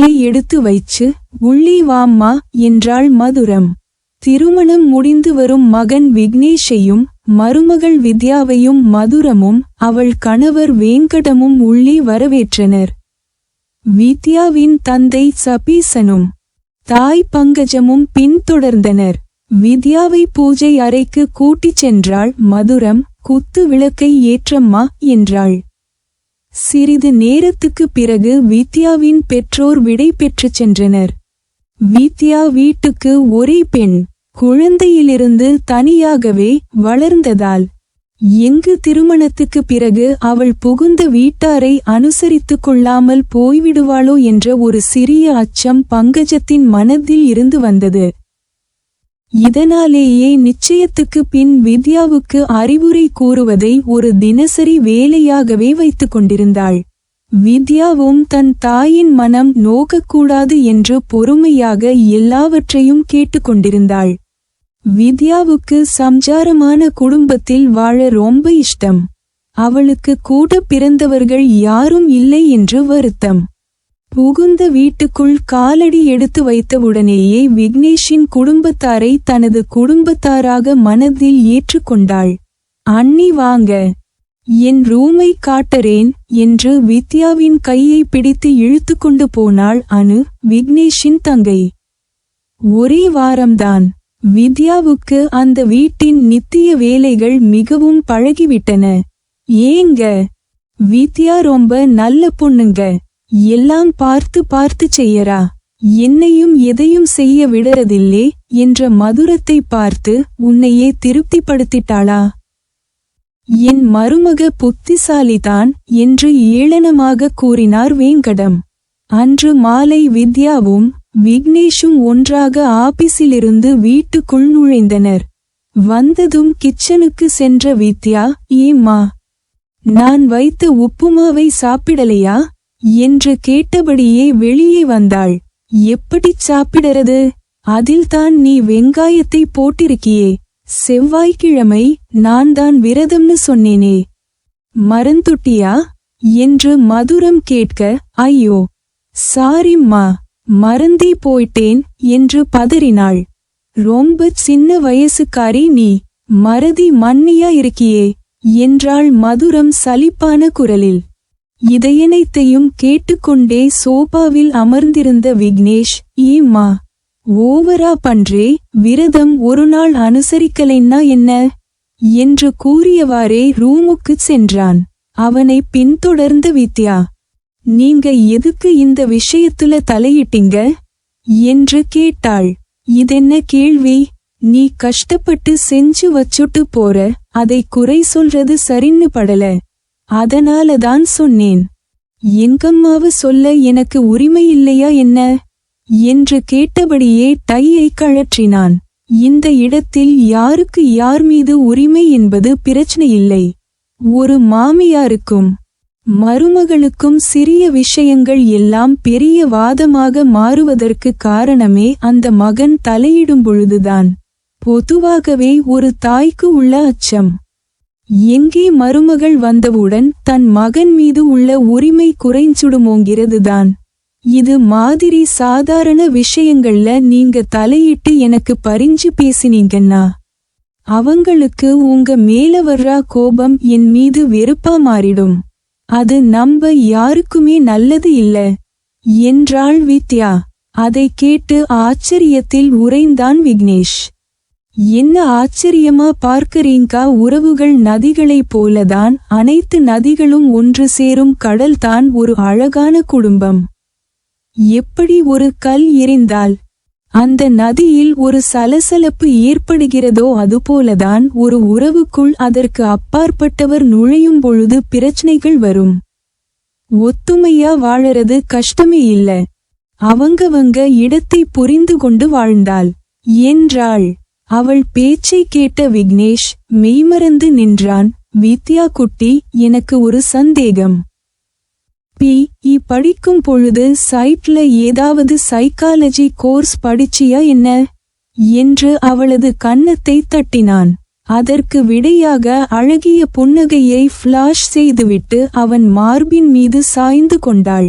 காலை எடுத்து வைச்சு உள்ளே வாம்மா என்றாள் மதுரம். திருமணம் முடிந்து வரும் மகன் விக்னேஷையும் மருமகள் வித்யாவையும் மதுரமும் அவள் கணவர் வேங்கடமும் உள்ளே வரவேற்றனர். வித்யாவின் தந்தை சபீசனும் தாய் பங்கஜமும் பின்தொடர்ந்தனர். வித்யாவை பூஜை அறைக்கு கூட்டிச் சென்றாள் மதுரம் குத்து விளக்கை ஏற்றம்மா என்றாள். சிறிது நேரத்துக்கு பிறகு வித்யாவின் பெற்றோர் விடை பெற்றுச் சென்றனர். வித்யா வீட்டுக்கு ஒரே பெண் குழந்தையிலிருந்து தனியாகவே வளர்ந்ததால் எங்கு திருமணத்துக்கு பிறகு அவள் புகுந்த வீட்டாரை அனுசரித்துக் கொள்ளாமல் போய்விடுவாளோ என்ற ஒரு சிறிய அச்சம் பங்கஜத்தின் மனதில் இருந்து வந்தது. இதனாலேயே நிச்சயத்துக்கு பின் வித்யாவுக்கு அறிவுரை கூறுவதை ஒரு தினசரி வேலையாகவே வைத்துக் கொண்டிருந்தாள். வித்யாவும் தன் தாயின் மனம் நோக்கக்கூடாது என்று பொறுமையாக எல்லாவற்றையும் கேட்டுக்கொண்டிருந்தாள் வித்யாவுக்கு சம்சாரமான குடும்பத்தில் வாழ ரொம்ப இஷ்டம். அவளுக்கு கூட பிறந்தவர்கள் யாரும் இல்லை என்று வருத்தம். புகுந்த வீட்டுக்குள் காலடி எடுத்து வைத்தவுடனேயே விக்னேஷின் குடும்பத்தாரை தனது குடும்பத்தாராக மனதில் ஏற்றுக்கொண்டாள். அண்ணி வாங்க. என் ரூமை காட்டறேன் என்று வித்யாவின் கையை பிடித்து இழுத்துக்கொண்டு போனாள் அனு விக்னேஷின் தங்கை. ஒரே வாரம்தான். வித்யாவுக்கு அந்த வீட்டின் நித்திய வேலைகள் மிகவும் பழகிவிட்டன. ஏங்க. வித்யா ரொம்ப நல்ல பொண்ணுங்க. எல்லாம் பார்த்து பார்த்து செய்யறா. என்னையும் எதையும் செய்ய விடறதில்லே என்ற மதுரத்தை பார்த்து உன்னையே திருப்திப்படுத்திட்டாளா. என் மருமக புத்திசாலிதான் என்று ஏளனமாக கூறினார் வேங்கடம். அன்று மாலை வித்யாவும் விக்னேஷும் ஒன்றாக ஆபீஸிலிருந்து வீட்டுக்குள் நுழைந்தனர். வந்ததும் கிச்சனுக்கு சென்ற வித்யா ஏம்மா நான் வைத்த உப்புமாவை சாப்பிடலையா? என்று கேட்டபடியே வெளியே வந்தாள். எப்படிச் சாப்பிடறது? அதில்தான் நீ வெங்காயத்தை போட்டிருக்கியே. செவ்வாய்க்கிழமை நான் தான் விரதம்னு சொன்னேனே. மறந்துட்டியா? என்று மதுரம் கேட்க ஐயோ சாரிம்மா மறந்தே போயிட்டேன் என்று பதறினாள். ரொம்ப சின்ன வயசுக்காரி நீ மறதி மன்னியா இருக்கியே என்றாள் மதுரம் சலிப்பான குரலில். இதையனைத்தையும் கேட்டுக்கொண்டே சோபாவில் அமர்ந்திருந்த விக்னேஷ் ஈம்மா ஓவரா பன்றே விரதம் ஒரு நாள் அனுசரிக்கலைன்னா என்ன? என்று கூறியவாறே ரூமுக்குச் சென்றான். அவனை பின்தொடர்ந்த வித்யா நீங்க எதுக்கு இந்த விஷயத்துல தலையிட்டீங்க? என்று கேட்டாள். இதென்ன கேள்வி? நீ கஷ்டப்பட்டு செஞ்சு வச்சுட்டு போற அதை குறை சொல்றது சரின்னு படல. அதனால தான் சொன்னேன் எங்கம்மாவு சொல்ல எனக்கு உரிமை இல்லையா என்ன? என்று கேட்டபடியே டையை கழற்றினான். இந்த இடத்தில் யாருக்கு யார் மீது உரிமை என்பது பிரச்சனை இல்லை. ஒரு மாமியாருக்கும் மருமகளுக்கும் சிறிய விஷயங்கள் எல்லாம் பெரிய வாதமாக மாறுவதற்கு காரணமே அந்த மகன் தலையிடும் பொழுதுதான். பொதுவாகவே ஒரு தாய்க்கு உள்ள அச்சம். எங்கே மருமகள் வந்தவுடன் தன் மகன் மீது உள்ள உரிமை குறைஞ்சுடுமோங்கிறதுதான். இது மாதிரி சாதாரண விஷயங்கள்ல நீங்க தலையிட்டு எனக்கு பரிஞ்சு பேசினீங்கன்னா அவங்களுக்கு உங்க மேல வர்றா கோபம் என் மீது வெறுப்பா மாறிடும். அது நம்ப யாருக்குமே நல்லது இல்ல. என்றாள் வித்யா. அதை கேட்டு ஆச்சரியத்தில் உறைந்தான் விக்னேஷ். என்ன ஆச்சரியமா பார்க்கறீங்கா உறவுகள் நதிகளைப் போலதான் அனைத்து நதிகளும் ஒன்று சேரும் கடல்தான் ஒரு அழகான குடும்பம். எப்படி ஒரு கல் எரிந்தால்? அந்த நதியில் ஒரு சலசலப்பு ஏற்படுகிறதோ அதுபோலதான் ஒரு உறவுக்குள் அதற்கு அப்பாற்பட்டவர் நுழையும் பொழுது பிரச்சனைகள் வரும். ஒத்துமையா வாழறது கஷ்டமே இல்ல. அவங்கவங்க இடத்தை புரிந்து கொண்டு வாழ்ந்தாள் என்றாள். அவள் பேச்சை கேட்ட விக்னேஷ் மெய்மறந்து நின்றான். வித்யா குட்டி எனக்கு ஒரு சந்தேகம். பி இ படிக்கும் பொழுது சைட்ல ஏதாவது சைக்காலஜி கோர்ஸ் படிச்சியா என்ன? என்று அவளது கன்னத்தை தட்டினான். அதற்கு விடையாக அழகிய புன்னகையை ஃபிளாஷ் செய்துவிட்டு அவன் மார்பின் மீது சாய்ந்து கொண்டாள்.